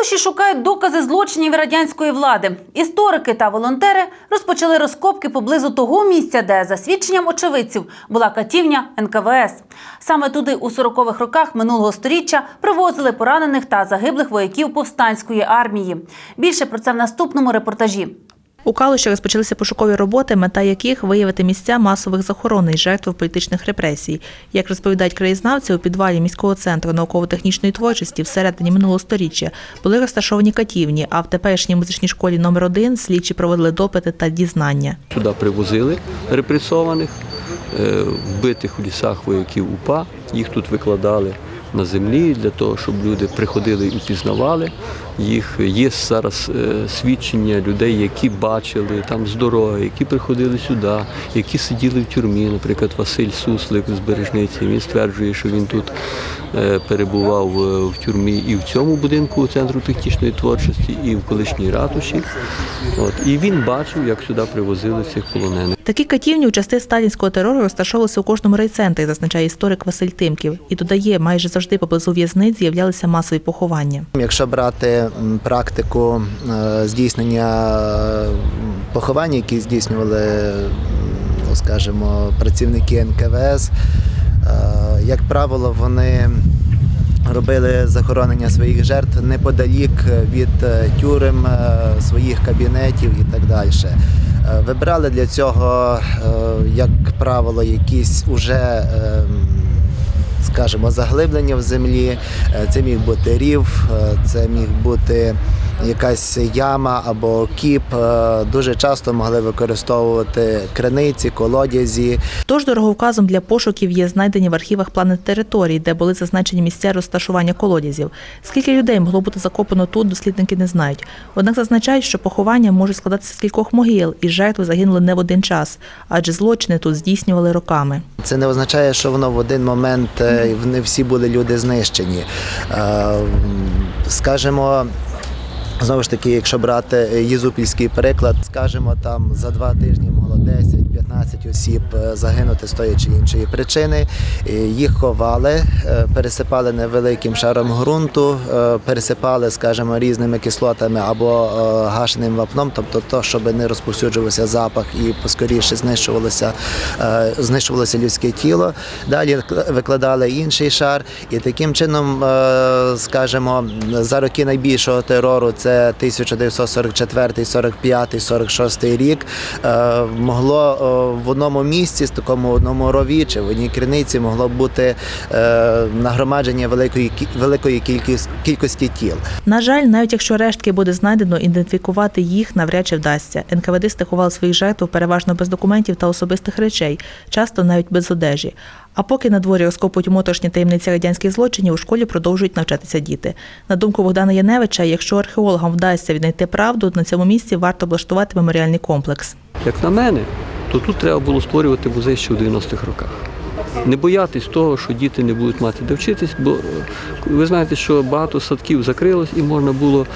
Калуші шукають докази злочинів радянської влади. Історики та волонтери розпочали розкопки поблизу того місця, де, за свідченням очевидців, була катівня НКВС. Саме туди у 40-х роках минулого століття привозили поранених та загиблих вояків повстанської армії. Більше про це в наступному репортажі. У Калуші розпочалися пошукові роботи, мета яких виявити місця масових захоронень жертв політичних репресій. Як розповідають краєзнавці, у підвалі міського центру науково-технічної творчості всередині минулого сторіччя були розташовані катівні, а в теперішній музичній школі номер 1 слідчі проводили допити та дізнання. Сюди привозили репресованих, е, вбитих у лісах вояків УПА. Їх тут викладали на землі для того, щоб люди приходили і впізнавали їх. Є зараз е, свідчення людей, які бачили там з дороги, які приходили сюди, які сиділи в тюрмі. Наприклад, Василь Суслик з Бережниці. Він стверджує, що він тут е, перебував е, в тюрмі і в цьому будинку центру технічної творчості, і в колишній ратуші. От. І він бачив, як сюди привозили цих полонених. Такі катівні у части сталінського терору розташовувалися у кожному райцентрі, зазначає історик Василь Тимків. І додає, майже завжди поблизу в'язниць з'являлися масові поховання. Якщо брати практику е, здійснення поховань, які здійснювали, ну, скажімо, працівники НКВС, е, як правило, вони робили захоронення своїх жертв неподалік від е, тюрем, своїх кабінетів і так далі. Вибирали для цього, як правило, якісь уже скажімо, заглиблення в землі. Е, Це міг бути рів, е, це міг бути якась яма або кіп. Е, Дуже часто могли використовувати криниці, колодязі. Тож дороговказом для пошуків є знайдені в архівах плани територій, де були зазначені місця розташування колодязів. Скільки людей могло бути закопано тут, дослідники не знають. Однак зазначають, що поховання може складатися з кількох могил, і жертви загинули не в один час, адже злочини тут здійснювали роками. Це не означає, що воно в один момент не всі були люди знищені. Е, Скажімо, знову ж таки, якщо брати Єзупільський приклад, скажімо, там за два тижні могло 10-15 осіб е, загинути з тої чи іншої причини. Їх ховали, е, пересипали невеликим шаром ґрунту, е, пересипали, скажімо, різними кислотами або гашеним вапном, тобто то, щоб не розповсюджувався запах і поскоріше знищувалося, знищувалося людське тіло. Далі викладали інший шар, і таким чином, скажімо, за роки найбільшого терору, це 1944, 45, 46 рік, могло е, в одному місці, з такому одному рові чи в одній криниці могло бути е, нагромадження великої великої кількості тіл. На жаль, навіть якщо рештки буде знайдено, ідентифікувати їх навряд чи вдасться. НКВД стихували своїх жертв переважно без документів та особистих речей, часто навіть без одежі. А поки на дворі розкопують моторшні таємниці радянських злочинів, у школі продовжують навчатися діти. На думку Богдана Яневича, якщо археологам вдасться віднайти правду, на цьому місці варто облаштувати меморіальний комплекс. Як на мене, то тут треба було створювати музей ще в 90-х роках. Не боятись того, що діти не будуть мати де вчитись, бо е, ви знаєте, що багато садків закрилось і можна було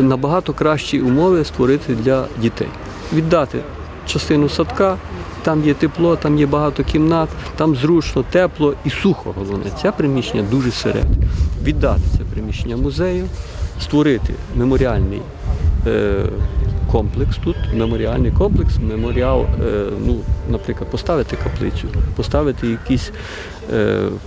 набагато кращі умови створити для дітей. Віддати частину садка, там є тепло, там є багато кімнат, там зручно, тепло і сухо головне. Це приміщення дуже сире. Віддати це приміщення музею, створити меморіальний е, комплекс тут, меморіальний комплекс, меморіал, е, ну, наприклад, поставити каплицю, поставити якийсь е,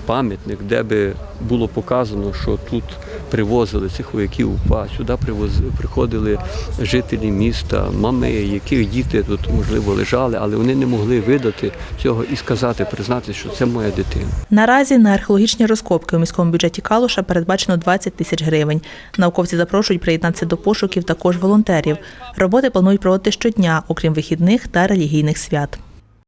пам'ятник, де би було показано, що тут привозили цих вояків УПА, сюди привоз- приходили жителі міста, мами, яких діти тут, можливо, лежали, але вони не могли видати цього і сказати, признати, що це моя дитина. Наразі на археологічні розкопки у міському бюджеті Калуша передбачено 20 тисяч гривень. Науковці запрошують приєднатися до пошуків також волонтерів. Роботи планують проводити щодня, окрім вихідних та релігійних свят.